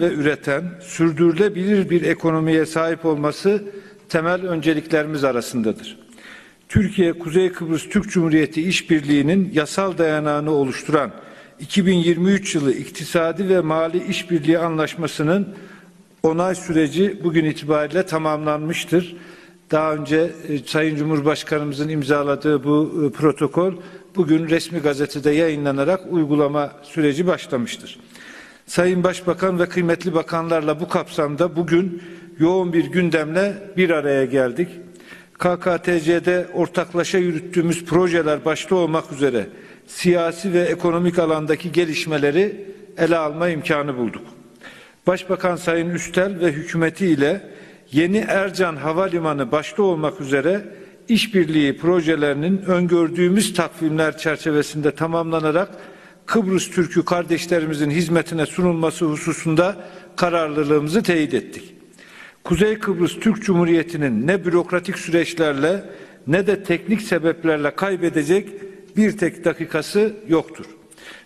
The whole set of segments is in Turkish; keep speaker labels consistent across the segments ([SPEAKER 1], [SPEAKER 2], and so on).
[SPEAKER 1] ve üreten, sürdürülebilir bir ekonomiye sahip olması temel önceliklerimiz arasındadır. Türkiye Kuzey Kıbrıs Türk Cumhuriyeti İşbirliği'nin yasal dayanağını oluşturan 2023 yılı İktisadi ve Mali İşbirliği Anlaşması'nın onay süreci bugün itibariyle tamamlanmıştır. Daha önce e, Sayın Cumhurbaşkanımızın imzaladığı bu e, protokol bugün resmi gazetede yayınlanarak uygulama süreci başlamıştır. Sayın Başbakan ve kıymetli bakanlarla bu kapsamda bugün yoğun bir gündemle bir araya geldik. KKTC'de ortaklaşa yürüttüğümüz projeler başta olmak üzere siyasi ve ekonomik alandaki gelişmeleri ele alma imkanı bulduk. Başbakan Sayın Üstel ve hükümeti ile yeni Ercan Havalimanı başta olmak üzere işbirliği projelerinin öngördüğümüz takvimler çerçevesinde tamamlanarak Kıbrıs Türk'ü kardeşlerimizin hizmetine sunulması hususunda kararlılığımızı teyit ettik. Kuzey Kıbrıs Türk Cumhuriyeti'nin ne bürokratik süreçlerle ne de teknik sebeplerle kaybedecek bir tek dakikası yoktur.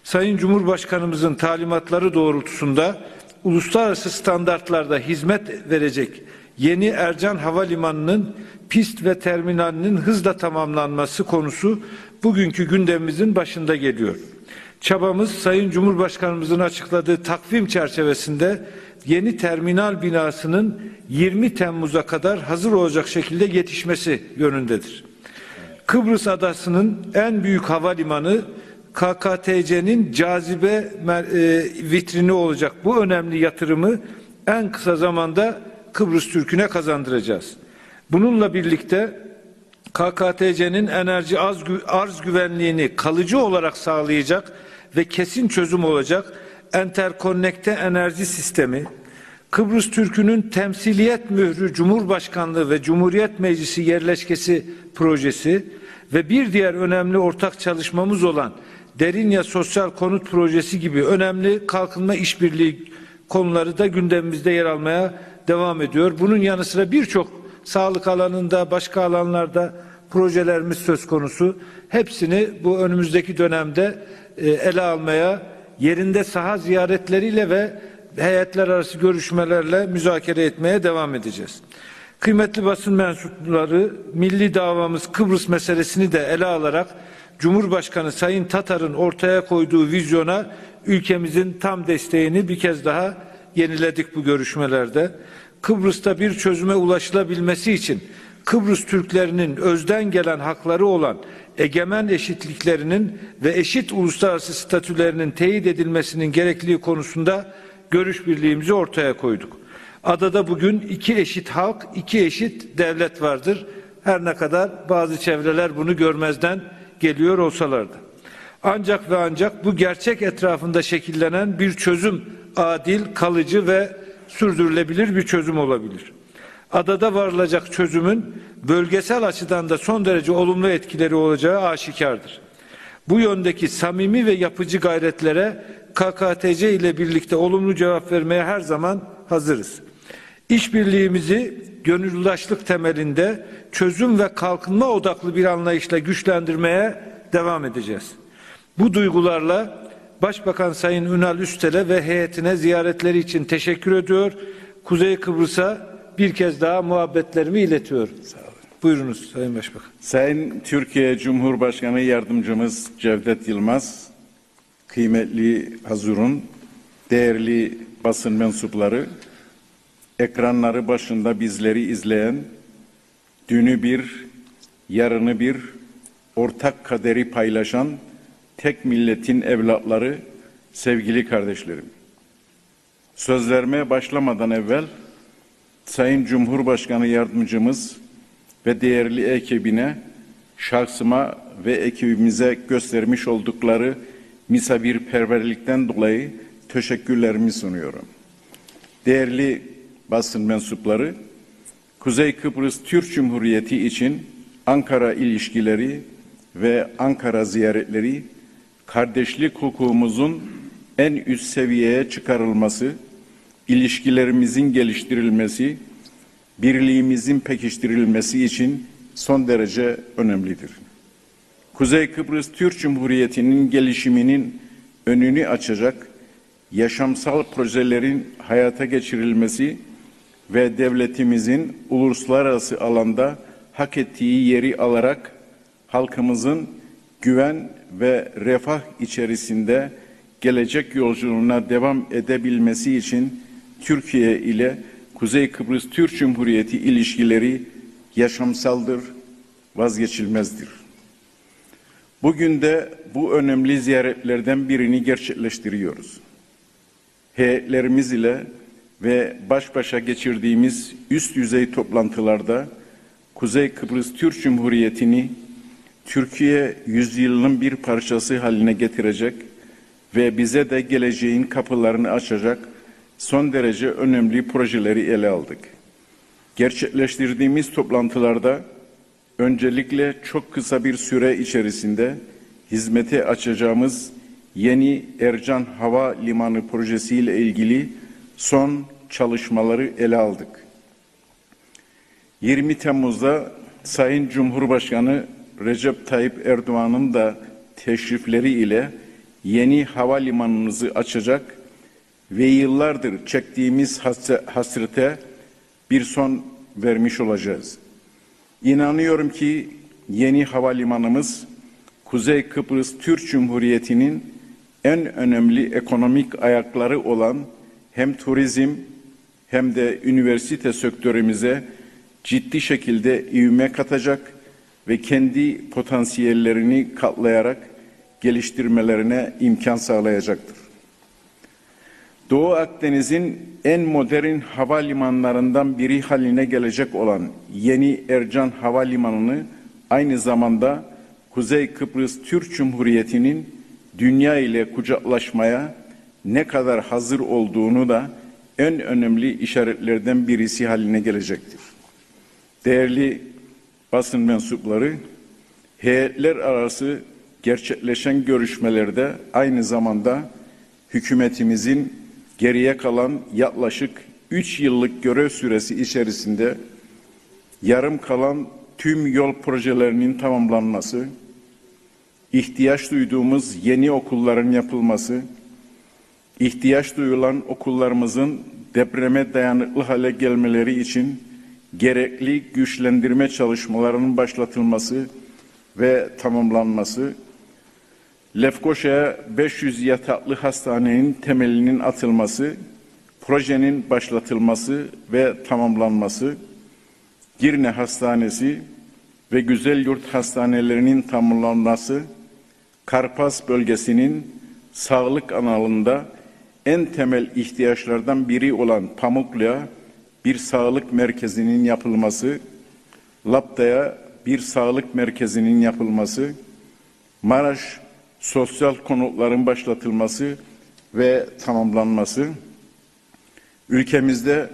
[SPEAKER 1] Sayın Cumhurbaşkanımızın talimatları doğrultusunda uluslararası standartlarda hizmet verecek yeni Ercan Havalimanı'nın pist ve terminalinin hızla tamamlanması konusu bugünkü gündemimizin başında geliyor. Çabamız Sayın Cumhurbaşkanımızın açıkladığı takvim çerçevesinde yeni terminal binasının 20 Temmuz'a kadar hazır olacak şekilde yetişmesi yönündedir. Kıbrıs adasının en büyük havalimanı KKTC'nin cazibe e, vitrini olacak. Bu önemli yatırımı en kısa zamanda Kıbrıs Türk'üne kazandıracağız. Bununla birlikte KKTC'nin enerji az, arz güvenliğini kalıcı olarak sağlayacak ve kesin çözüm olacak enterkonnekte enerji sistemi, Kıbrıs Türk'ünün temsiliyet mührü Cumhurbaşkanlığı ve Cumhuriyet Meclisi yerleşkesi projesi ve bir diğer önemli ortak çalışmamız olan Derinya Sosyal Konut Projesi gibi önemli kalkınma işbirliği konuları da gündemimizde yer almaya devam ediyor. Bunun yanı sıra birçok sağlık alanında, başka alanlarda projelerimiz söz konusu. Hepsini bu önümüzdeki dönemde e, ele almaya, yerinde saha ziyaretleriyle ve heyetler arası görüşmelerle müzakere etmeye devam edeceğiz. Kıymetli basın mensupları milli davamız Kıbrıs meselesini de ele alarak Cumhurbaşkanı Sayın Tatar'ın ortaya koyduğu vizyona ülkemizin tam desteğini bir kez daha yeniledik bu görüşmelerde. Kıbrıs'ta bir çözüme ulaşılabilmesi için Kıbrıs Türklerinin özden gelen hakları olan egemen eşitliklerinin ve eşit uluslararası statülerinin teyit edilmesinin gerekliliği konusunda görüş birliğimizi ortaya koyduk. Adada bugün iki eşit halk, iki eşit devlet vardır. Her ne kadar bazı çevreler bunu görmezden geliyor olsalardı. Ancak ve ancak bu gerçek etrafında şekillenen bir çözüm adil, kalıcı ve sürdürülebilir bir çözüm olabilir. Adada varılacak çözümün bölgesel açıdan da son derece olumlu etkileri olacağı aşikardır. Bu yöndeki samimi ve yapıcı gayretlere KKTC ile birlikte olumlu cevap vermeye her zaman hazırız. İşbirliğimizi gönüllülaşlık temelinde çözüm ve kalkınma odaklı bir anlayışla güçlendirmeye devam edeceğiz. Bu duygularla Başbakan Sayın Ünal Üstel'e ve heyetine ziyaretleri için teşekkür ediyor. Kuzey Kıbrıs'a bir kez daha muhabbetlerimi iletiyorum. Sağ olun. Buyurunuz Sayın Başbakan.
[SPEAKER 2] Sayın Türkiye Cumhurbaşkanı Yardımcımız Cevdet Yılmaz, kıymetli Hazur'un, değerli basın mensupları, ekranları başında bizleri izleyen, dünü bir, yarını bir, ortak kaderi paylaşan tek milletin evlatları, sevgili kardeşlerim. Sözlerime başlamadan evvel Sayın Cumhurbaşkanı Yardımcımız ve değerli ekibine, şahsıma ve ekibimize göstermiş oldukları misafirperverlikten dolayı teşekkürlerimi sunuyorum. Değerli basın mensupları, Kuzey Kıbrıs Türk Cumhuriyeti için Ankara ilişkileri ve Ankara ziyaretleri kardeşlik hukukumuzun en üst seviyeye çıkarılması, ilişkilerimizin geliştirilmesi, birliğimizin pekiştirilmesi için son derece önemlidir. Kuzey Kıbrıs Türk Cumhuriyeti'nin gelişiminin önünü açacak yaşamsal projelerin hayata geçirilmesi ve devletimizin uluslararası alanda hak ettiği yeri alarak halkımızın güven ve refah içerisinde gelecek yolculuğuna devam edebilmesi için Türkiye ile Kuzey Kıbrıs Türk Cumhuriyeti ilişkileri yaşamsaldır, vazgeçilmezdir. Bugün de bu önemli ziyaretlerden birini gerçekleştiriyoruz. Heyetlerimiz ile ve baş başa geçirdiğimiz üst düzey toplantılarda Kuzey Kıbrıs Türk Cumhuriyeti'ni Türkiye yüzyılının bir parçası haline getirecek ve bize de geleceğin kapılarını açacak son derece önemli projeleri ele aldık. Gerçekleştirdiğimiz toplantılarda öncelikle çok kısa bir süre içerisinde hizmete açacağımız yeni Ercan Hava Limanı projesiyle ilgili son çalışmaları ele aldık. 20 Temmuz'da Sayın Cumhurbaşkanı Recep Tayyip Erdoğan'ın da teşrifleri ile yeni havalimanımızı açacak ve yıllardır çektiğimiz hasrete bir son vermiş olacağız. İnanıyorum ki yeni havalimanımız Kuzey Kıbrıs Türk Cumhuriyeti'nin en önemli ekonomik ayakları olan hem turizm hem de üniversite sektörümüze ciddi şekilde ivme katacak ve kendi potansiyellerini katlayarak geliştirmelerine imkan sağlayacaktır. Doğu Akdeniz'in en modern havalimanlarından biri haline gelecek olan yeni Ercan Havalimanı'nı aynı zamanda Kuzey Kıbrıs Türk Cumhuriyeti'nin dünya ile kucaklaşmaya ne kadar hazır olduğunu da en önemli işaretlerden birisi haline gelecektir. Değerli basın mensupları, heyetler arası gerçekleşen görüşmelerde aynı zamanda hükümetimizin geriye kalan yaklaşık 3 yıllık görev süresi içerisinde yarım kalan tüm yol projelerinin tamamlanması, ihtiyaç duyduğumuz yeni okulların yapılması, ihtiyaç duyulan okullarımızın depreme dayanıklı hale gelmeleri için gerekli güçlendirme çalışmalarının başlatılması ve tamamlanması, Lefkoşa'ya 500 yataklı hastanenin temelinin atılması, projenin başlatılması ve tamamlanması, Girne Hastanesi ve Güzel Yurt Hastanelerinin tamamlanması, Karpas bölgesinin sağlık analında en temel ihtiyaçlardan biri olan Pamuklu'ya bir sağlık merkezinin yapılması, Lapta'ya bir sağlık merkezinin yapılması, Maraş sosyal konutların başlatılması ve tamamlanması, ülkemizde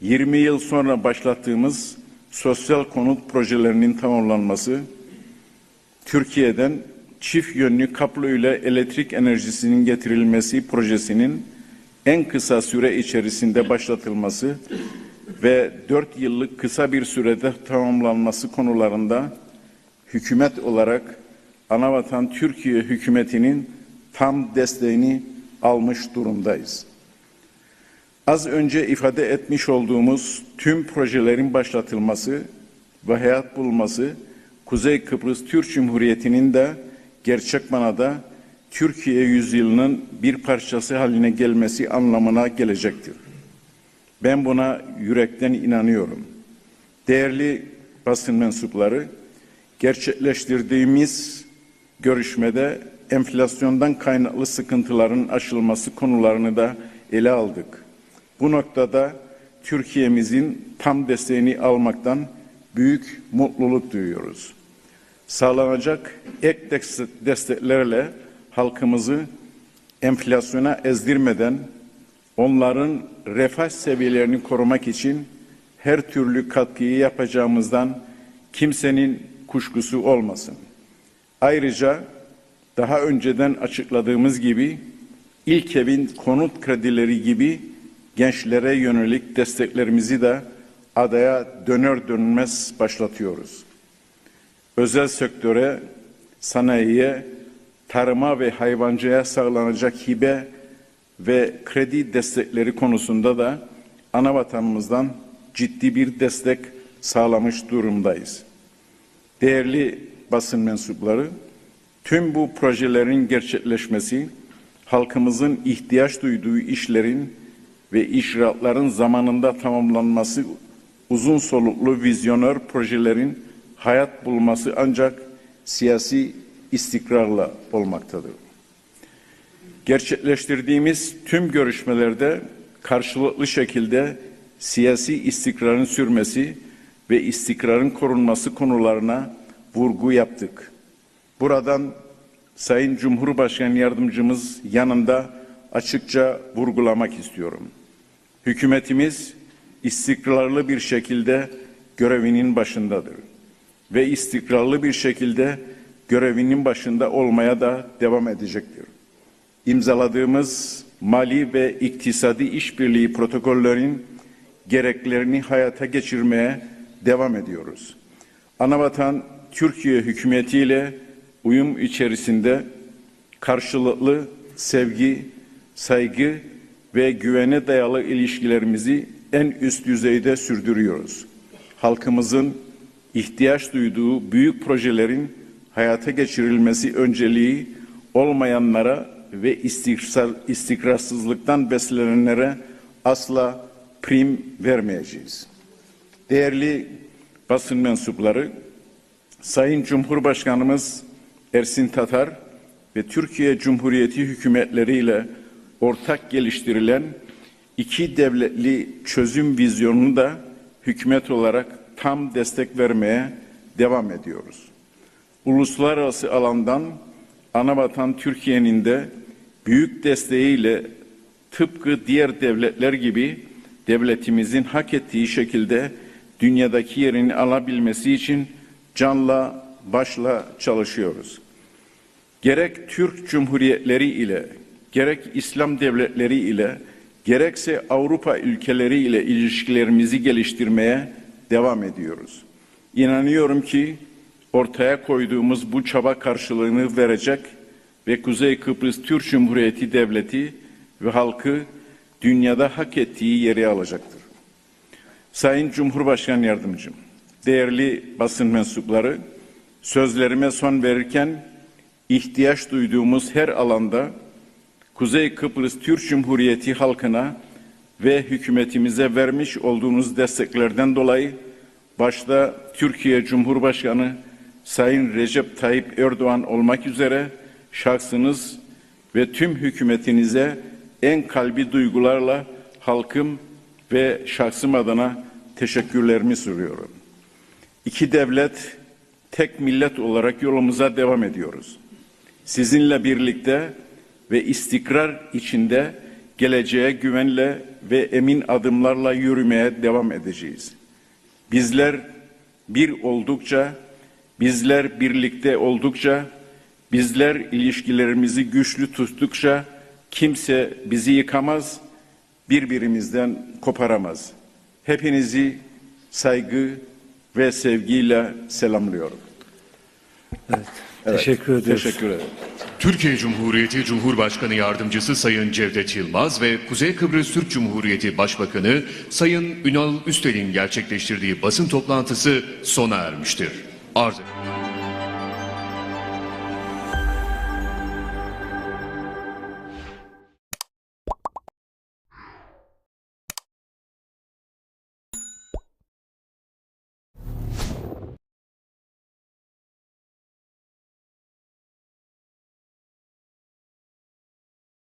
[SPEAKER 2] 20 yıl sonra başlattığımız sosyal konut projelerinin tamamlanması, Türkiye'den çift yönlü kablo ile elektrik enerjisinin getirilmesi projesinin en kısa süre içerisinde başlatılması ve dört yıllık kısa bir sürede tamamlanması konularında hükümet olarak anavatan Türkiye hükümetinin tam desteğini almış durumdayız. Az önce ifade etmiş olduğumuz tüm projelerin başlatılması ve hayat bulması Kuzey Kıbrıs Türk Cumhuriyeti'nin de gerçek manada Türkiye yüzyılının bir parçası haline gelmesi anlamına gelecektir. Ben buna yürekten inanıyorum. Değerli basın mensupları, gerçekleştirdiğimiz görüşmede enflasyondan kaynaklı sıkıntıların aşılması konularını da ele aldık. Bu noktada Türkiye'mizin tam desteğini almaktan büyük mutluluk duyuyoruz. Sağlanacak ek desteklerle halkımızı enflasyona ezdirmeden onların refah seviyelerini korumak için her türlü katkıyı yapacağımızdan kimsenin kuşkusu olmasın. Ayrıca daha önceden açıkladığımız gibi ilk evin konut kredileri gibi gençlere yönelik desteklerimizi de adaya döner dönmez başlatıyoruz. Özel sektöre, sanayiye, tarıma ve hayvancıya sağlanacak hibe ve kredi destekleri konusunda da ana vatanımızdan ciddi bir destek sağlamış durumdayız. Değerli basın mensupları, tüm bu projelerin gerçekleşmesi, halkımızın ihtiyaç duyduğu işlerin ve icraatların zamanında tamamlanması, uzun soluklu vizyoner projelerin hayat bulması ancak siyasi istikrarla olmaktadır. Gerçekleştirdiğimiz tüm görüşmelerde karşılıklı şekilde siyasi istikrarın sürmesi ve istikrarın korunması konularına vurgu yaptık. Buradan Sayın Cumhurbaşkanı Yardımcımız yanında açıkça vurgulamak istiyorum. Hükümetimiz istikrarlı bir şekilde görevinin başındadır ve istikrarlı bir şekilde görevinin başında olmaya da devam edecektir. İmzaladığımız mali ve iktisadi işbirliği protokollerin gereklerini hayata geçirmeye devam ediyoruz. Anavatan Türkiye hükümetiyle uyum içerisinde karşılıklı sevgi, saygı ve güvene dayalı ilişkilerimizi en üst düzeyde sürdürüyoruz. Halkımızın ihtiyaç duyduğu büyük projelerin hayata geçirilmesi önceliği olmayanlara ve istikrar, istikrarsızlıktan beslenenlere asla prim vermeyeceğiz. Değerli basın mensupları, Sayın Cumhurbaşkanımız Ersin Tatar ve Türkiye Cumhuriyeti hükümetleriyle ortak geliştirilen iki devletli çözüm vizyonunu da hükümet olarak tam destek vermeye devam ediyoruz. Uluslararası alandan anavatan Türkiye'nin de büyük desteğiyle tıpkı diğer devletler gibi devletimizin hak ettiği şekilde dünyadaki yerini alabilmesi için canla başla çalışıyoruz. Gerek Türk Cumhuriyetleri ile, gerek İslam devletleri ile, gerekse Avrupa ülkeleri ile ilişkilerimizi geliştirmeye devam ediyoruz. İnanıyorum ki ortaya koyduğumuz bu çaba karşılığını verecek ve Kuzey Kıbrıs Türk Cumhuriyeti Devleti ve halkı dünyada hak ettiği yeri alacaktır. Sayın Cumhurbaşkanı Yardımcım, değerli basın mensupları, sözlerime son verirken ihtiyaç duyduğumuz her alanda Kuzey Kıbrıs Türk Cumhuriyeti halkına ve hükümetimize vermiş olduğunuz desteklerden dolayı başta Türkiye Cumhurbaşkanı Sayın Recep Tayyip Erdoğan olmak üzere şahsınız ve tüm hükümetinize en kalbi duygularla halkım ve şahsım adına teşekkürlerimi sunuyorum. İki devlet, tek millet olarak yolumuza devam ediyoruz. Sizinle birlikte ve istikrar içinde geleceğe güvenle ve emin adımlarla yürümeye devam edeceğiz. Bizler bir oldukça, bizler birlikte oldukça, bizler ilişkilerimizi güçlü tuttukça kimse bizi yıkamaz, birbirimizden koparamaz. Hepinizi saygı ve sevgiyle selamlıyorum.
[SPEAKER 1] Evet. Teşekkür ediyoruz.
[SPEAKER 2] Teşekkür ederim.
[SPEAKER 3] Türkiye Cumhuriyeti Cumhurbaşkanı Yardımcısı Sayın Cevdet Yılmaz ve Kuzey Kıbrıs Türk Cumhuriyeti Başbakanı Sayın Ünal Üstel'in gerçekleştirdiği basın toplantısı sona ermiştir. Arz ederim.